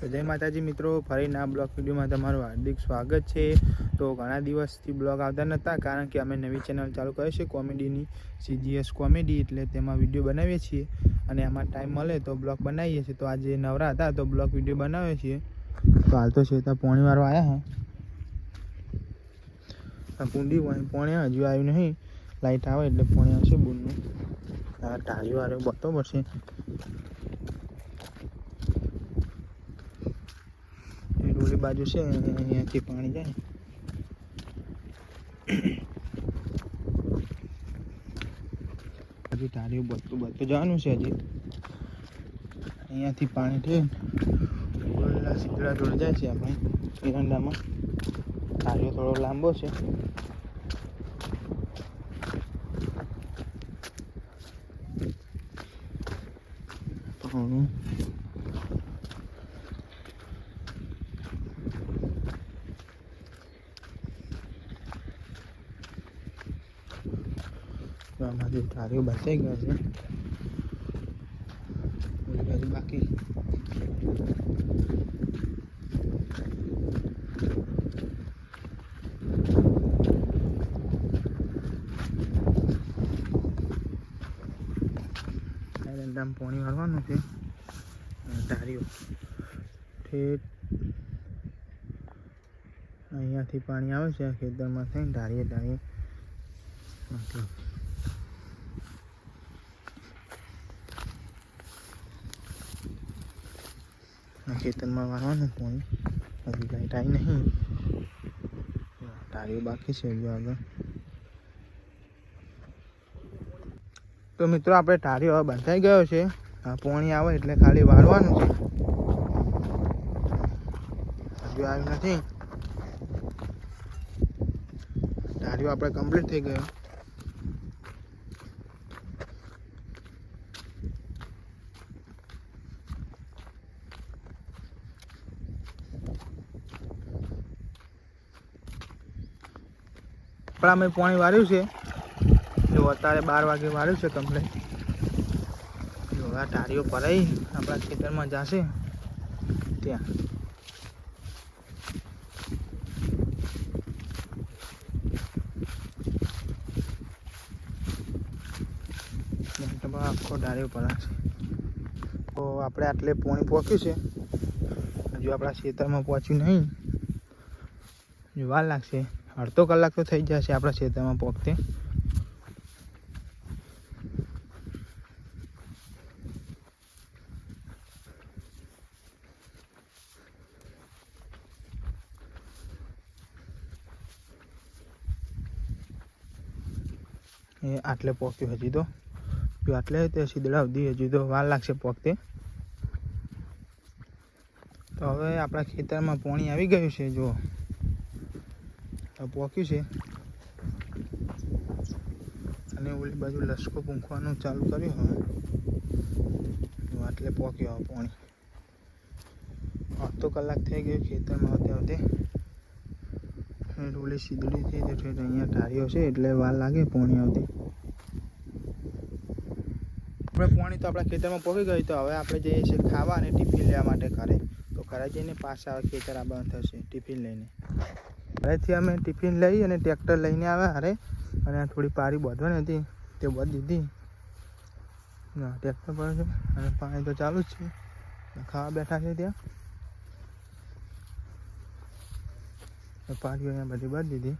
તો જય માતાજી મિત્રો, ફરીના બ્લોગ વિડીયોમાં તમારું હાર્દિક સ્વાગત છે. તો ઘણા દિવસથી બ્લોગ આવતા નહોતા કારણ કે અમે નવી ચેનલ ચાલુ કરી છે, કોમેડીની સીજીએસ કોમેડી, એટલે તેમાં વીડિયો બનાવીએ છીએ. અને એમાં ટાઈમ મળે તો બ્લોગ બનાવીએ છીએ. તો આજે નવરા હતા, તો બ્લોગ વીડિયો બનાવીએ છીએ. તો હાલ તો છે ત્યાં પોણી વાળો આવ્યા હા. કુંડી પોણે હજુ આવ્યું નહીં. લાઇટ આવે એટલે પોણે આવશે બુનનું ટાળીઓ વાળો બતો પડશે બાજુ છે અહીંયાથી પાણી જાય. હજી ટાળીઓ બધું બધું જવાનું છે હજી. અહીંયાથી પાણી છે ડોલીના સીધડા જાય છે આપણે એરંડામાં. તારીઓ થોડો લાંબો છે. પાણી. તો આમાંથી તારીઓ બચાઈ ગયા છે. ઓલી બાજુ બાકી. એરંડામાં પાણી વાળવાનું છે. અને ઠેઠ. અહીંયાથી પાણી આવે છે ખેતરમાં થઈને ઢાળીએ મતલબ ખેતરમાં વાળવાનું હોય હજી કાંઈ થાય નહીં ટાળીઓ બાકી છે હજુ આગળ તો મિત્રો આપણે ટાળીઓ બંધાઈ ગયો છે આ પોણી આવે એટલે ખાલી વાળવાનું છે। હજુ આવ્યું નથી। ટાળીઓ આપણે કમ્પ્લીટ થઈ ગયો. પણ અમે પાણી વાળ્યું છે. જો અત્યારે બાર વાગે વાળ્યું છે કમ્પ્લેટ જો આ ટાળીઓ ભરાઈ આપણા ખેતરમાં જશે. ત્યાં. આખો ડાળીઓ ભરાશે. તો આપણે આટલે પોણી પહોંચ્યું છે. હજુ આપણા ખેતરમાં પહોંચ્યું નહીં. જોવા લાગશે. અડધો કલાક તો થઈ જશે આપણા ખેતરમાં પહોંચતે એ આટલે પહોંચ્યું હજી તો. જો આટલે તે સીધડા સુધી હજી તો વાર લાગશે પહોંચતે તો હવે આપણા ખેતરમાં પાણી આવી ગયું છે જો પહોંચ્યું છે. અને ઓલી બાજુ લસકો પૂંખવાનું ચાલુ કર્યું હવે એટલે પહોંચ્યો હવે પાણી. અડધો કલાક થઈ ગયો ખેતરમાં આવતે આવતે. ઓલી સીધડી થઈ અહીંયા ટાળીઓ છે, એટલે વાર લાગે પાણી આવતી. આપણે પાણી તો આપણા ખેતરમાં પહોંચી ગયું, તો હવે આપણે જઈએ છીએ ખાવા અને ટિફિન લેવા માટે ઘરે. તો ઘરે જઈને પાછા ખેતર આવવાનું થશે, ટિફિન લઈને. ઘરેથી અમે ટિફિન લઈ અને ટ્રેક્ટર લઈને આવ્યા હારે. અને થોડી પારી બાંધવાની હતી, તે બાંધી દીધી. ના, ટ્રેક્ટર પર છે. અને પાણી તો ચાલુ જ છે. ખાવા બેઠા છે ત્યાં. પારીઓ અહીંયા બધી બાંધી દીધી.